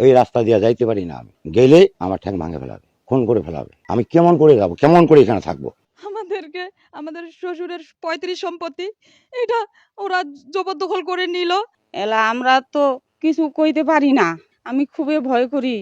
এই রাস্তা দিয়ে যাইতে পারি না আমি। গেলে আমার ঠ্যাং ভাঙে ফেলাবে খুন করে ফেলাবে। আমি কেমন করে যাব কেমন করে এখানে থাকব? আমাদেরকে আমাদের শ্বশুরের পঁয়ত্রিশ সম্পত্তি এটা ওরা জবরদখল করে নিল। এলা আমরা তো কিছু কইতে পারি না আমি খুবই ভয় করি।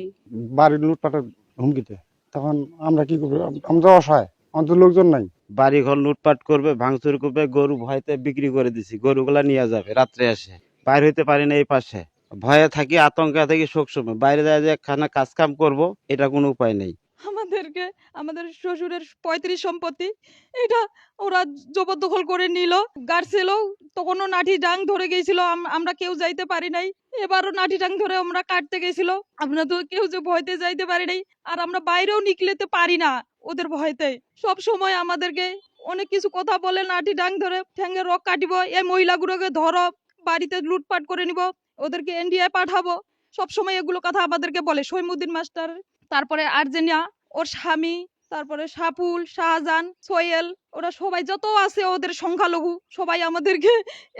বাড়ির লুটপাটের হুমকিতে তখন আমরা কি করব? আমরা অসহায় আমাদের লোকজন নাই। বাড়ি ঘর লুটপাট করবে ভাঙচুর করবে গরু ভয়তে বিক্রি করে দিছি গরুগুলা নিয়ে যাবে রাত্রে আসে বাইরে হইতে পারি না এই পাশে। ভয়ে থাকি, আতঙ্কে থাকি শোক সময় বাইরে যায় যে খানা কাজ কাম করব, এটা কোনো উপায় নেই। আমাদেরকে, আমাদের শ্বশুরের পঁয়ত্রিশ সম্পত্তি, এটা ওরা জবরদখল করে নিল। গাড়ছিল, তখনও নাঠি ডাং ধরে গেছিল আমরা কেউ যাইতে পারি নাই। এবারও নাঠি ডাং ধরে আমরা কাটতে গেছিল। আমরা তো কেউ যে ভয়তে যাইতে পারি নাই, আর আমরা বাইরেও নিকলেতে পারি না ওদের ভয়তে। সব সময় আমাদেরকে অনেক কিছু কথা বলে, নাঠি ডাং ধরে ঠ্যাঙ্গে রক কাটিব এই মহিলাগুলোকে ধরো, বাড়িতে লুটপাট করে নিব। ওদেরকে ইন্ডিয়ায় পাঠাবো। সব সময় এগুলো কথা আমাদেরকে বলে। সৈমুদ্দিন মাস্টার, তারপরে আর্জেনিয়া, ওর স্বামী, তারপরে সাপুল শাহজাহান সোয়েল ওরা সবাই যত আছে ওদের সংখ্যালঘু, সবাই আমাদেরকে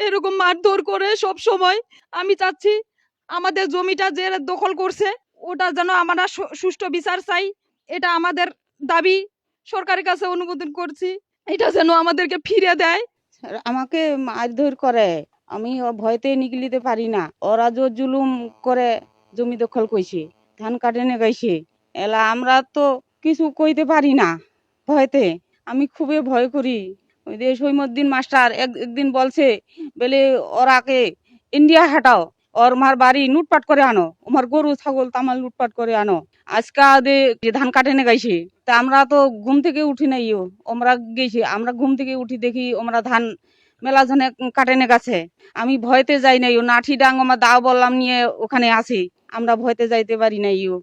এরকম মারধর করে সব সময় আমি চাচ্ছি আমাদের জমিটা যে দখল করছে, ওটা যেন আমরা সুষ্ঠু বিচার চাই। এটা আমাদের দাবি। সরকারের কাছে অনুমোদন করছি। এটা যেন আমাদেরকে ফিরে দেয়। আমাকে মারধর করে। আমি ভয়তে নিকলিতে পারি না। ওরা যে জুলুম করে জমি দখল কইছে, ধান কাটে নে গাইছে, এলা আমরা তো কিছু কইতে পারি না ভয়তে। আমি খুবই ভয় করি। ওই যে সৈমুদ্দিন মাস্টার এক, একদিন বলছে, বলে ওরাকে ইন্ডিয়া হাঁটাও, ওর মার বাড়ি লুটপাট করে আনো আমার গরু, ছাগল, তামাল লুটপাট করে আনো। আজকা যে ধান কাটে নে গাইছে, তা আমরা তো ঘুম থেকে উঠি নাই আমরা গেছি, আমরা ঘুম থেকে উঠি দেখি আমরা ধান মেলা ধানে কাটে নে গেছে। আমি ভয়তে যাই নাই ও নাঠি ডাং আমার দাও বললাম নিয়ে ওখানে আছি। আমরা ভয়তে যাইতে পারি নাই ও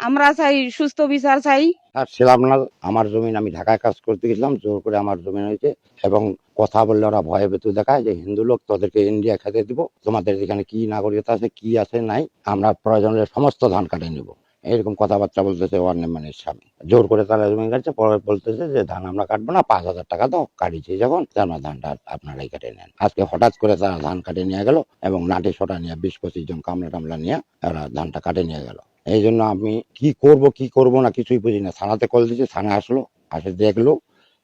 আমরা চাই সুস্থ বিচার চাই। আর ছিলাম না, আমার জমিন আমি ঢাকায় কাজ করতে গেছিলাম, জোর করে আমার জমিন হয়েছে। এবং কথা বললে ওরা ভয়ে ভেতু দেখায় যে হিন্দু লোক তোদেরকে ইন্ডিয়া খেতে দিব, তোমাদের এখানে কি নাগরিকতা আছে, কি আছে, নাই। আমরা প্রয়োজনে সমস্ত ধান কাটে নিব। এরকম কথাবার্তা বলতেছে ওয়ার্নেমানের স্বামী। জোর করে তারা জমি কাটছে পরে বলতেছে যে, ধান আমরা কাটবো না, পাঁচ হাজার টাকা দাও কাটিছি যখন, তো আমরা ধানটা আপনারাই কেটে নেন। আজকে হঠাৎ করে তারা ধান কাটে নিয়ে গেল এবং নাটি সোটা নিয়ে বিশ পঁচিশ জন কামলা টামলা নিয়ে ওরা ধানটা কাটে নিয়ে গেল। এই জন্য আমি কি করব কি করব না কিছুই বুঝি না। থানাতে কল দিয়েছি থানা আসলো, আসে দেখল,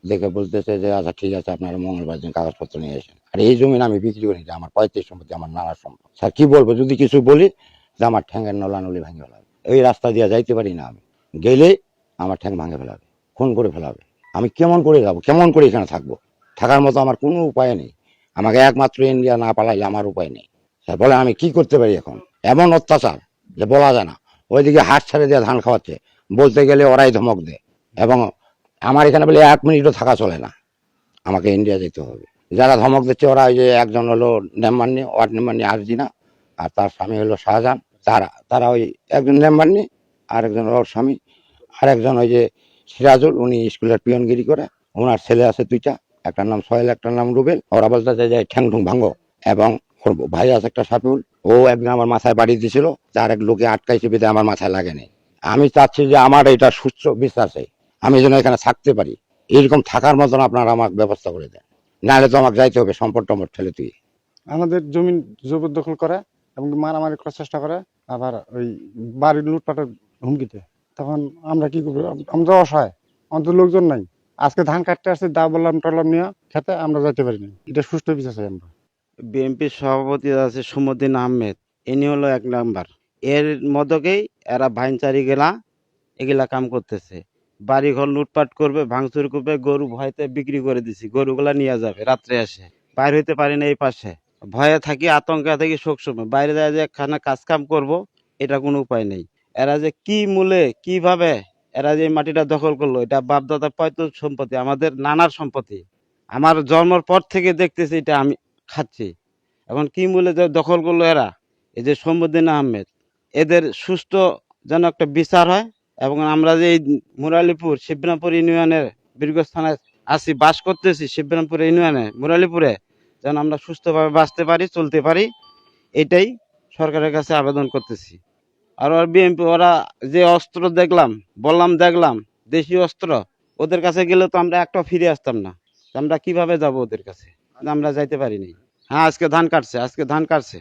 দেখে বলতেছে যে আচ্ছা ঠিক আছে, আপনারা মঙ্গলবার দিন কাগজপত্র নিয়ে এসেন আর এই জমি আমি বিক্রি করি আমার পঁয়ত্রিশ সম্পত্তি, আমার নানার সম্পত্তি স্যার, কি বলব, যদি কিছু বলি, যে আমার ঠ্যাঙ্গের নলানলি ভেঙে ফেলাবে এই রাস্তা দিয়ে যাইতে পারি না আমি। গেলে আমার ঠ্যাং ভাঙে ফেলাবে। খুন করে ফেলাবে। আমি কেমন করে যাব? কেমন করে এখানে থাকব? থাকার মতো আমার কোনো উপায় নেই। আমাকে একমাত্র ইন্ডিয়া না পালাইলে আমার উপায় নেই। স্যার বলে, আমি কি করতে পারি এখন? এমন অত্যাচার যে বলা যায় না। ওইদিকে হাট ছেড়ে দিয়ে ধান খাওয়াচ্ছে। বলতে গেলে ওরাই ধমক দেয়। এবং আমার এখানে বলে এক মিনিটও থাকা চলে না। আমাকে ইন্ডিয়া যেতে হবে। যারা ধমক দিচ্ছে, ওরা ওই যে একজন হলো নেম্বান্নি ওয়ার্ড নেম্বান্নি আরজিনা আর তার স্বামী হলো শাহজাহান। তারা তারা ওই একজন নেম্বান্নি আর একজন ওর স্বামী আর একজন ওই যে সিরাজুল, উনি স্কুলের পিয়নগিরি করে, ওনার ছেলে আছে দুইটা, একটার নাম সোহেল, একটার নাম রুবেল। ওরা বলতেছে যে ঠ্যাং ঠুং ভাঙ্গো। এবং ওর ভাই আছে একটা সাপিউল ও একদিন আমার মাথায় বাড়ি দিছিল, তার এক লোকে আটকাইছে বেঁধে আমার মাথায় লাগেনি আমি চাচ্ছি যে আমার এটা সুস্থ বিশ্বাস আমি যেন এখানে থাকতে পারি। এরকম থাকার মতন আপনারা আমাকে ব্যবস্থা করে দেন। নাহলে তো আমাকে যাইতে হবে, সম্পদ টম্পট ঠেলে তুই। আমাদের জমি জবরদখল করে এবং মারামারি করার চেষ্টা করে। আবার ওই বাড়ির লুটপাটের হুমকিতে। তখন আমরা কি করব? আমরা অসহায় আমাদের লোকজন নাই। আজকে ধান কাটতে আসছে, দা বললাম, টললাম নিয়ে খেতে আমরা যাইতে পারি না এটা সুস্থ বিচার চাই আমরা। বিএনপির সভাপতি আছে সুমদ্দিন আহমেদ। ইনি হলো এক নাম্বার। এর মদকেই এরা ভাইনচারি গেলা, এগুলা কাম করতেছে। বাড়ি ঘর লুটপাট করবে, ভাঙচুর করবে, গরু ভয়তে বিক্রি করে দিছি। গরুগুলা নিয়ে যাবে, রাত্রে আসে। বাইর হইতে পারি না এই পাশে। ভয়ে থাকি, আতঙ্কে থাকি শোক সময় বাইরে যায় যে খানা কাজ কাম করব, এটা কোনো উপায় নেই। এরা যে কি মূলে, কীভাবে, এরা যে মাটিটা দখল করল, এটা বাপদাদা পয়তো সম্পত্তি, আমাদের নানার সম্পত্তি। আমার জন্মের পর থেকে দেখতেছি এটা আমি খাচ্ছি। এখন কি মূলে যে দখল করল এরা? এই যে সমুদ্দিন আহমেদ। এদের সুস্থ যেন একটা বিচার হয়, এবং আমরা যে মুরালিপুর, শিবরামপুর ইউনিয়নের থানায় আছি, বাস করতেছি শিবরামপুর ইউনিয়নে, মুরালিপুরে। যেন আমরা সুস্থভাবে বাঁচতে পারি, চলতে পারি, এটাই সরকারের কাছে আবেদন করতেছি। আর ওর বিএনপি ওরা যে অস্ত্র দেখলাম, বললাম দেখলাম, দেশি অস্ত্র, ওদের কাছে গেলে তো আমরা একটা ফিরে আসতাম না। আমরা কীভাবে যাব ওদের কাছে? আমরা যাইতে পারিনি। হ্যাঁ আজকে ধান কাটছে, আজকে ধান কাটছে।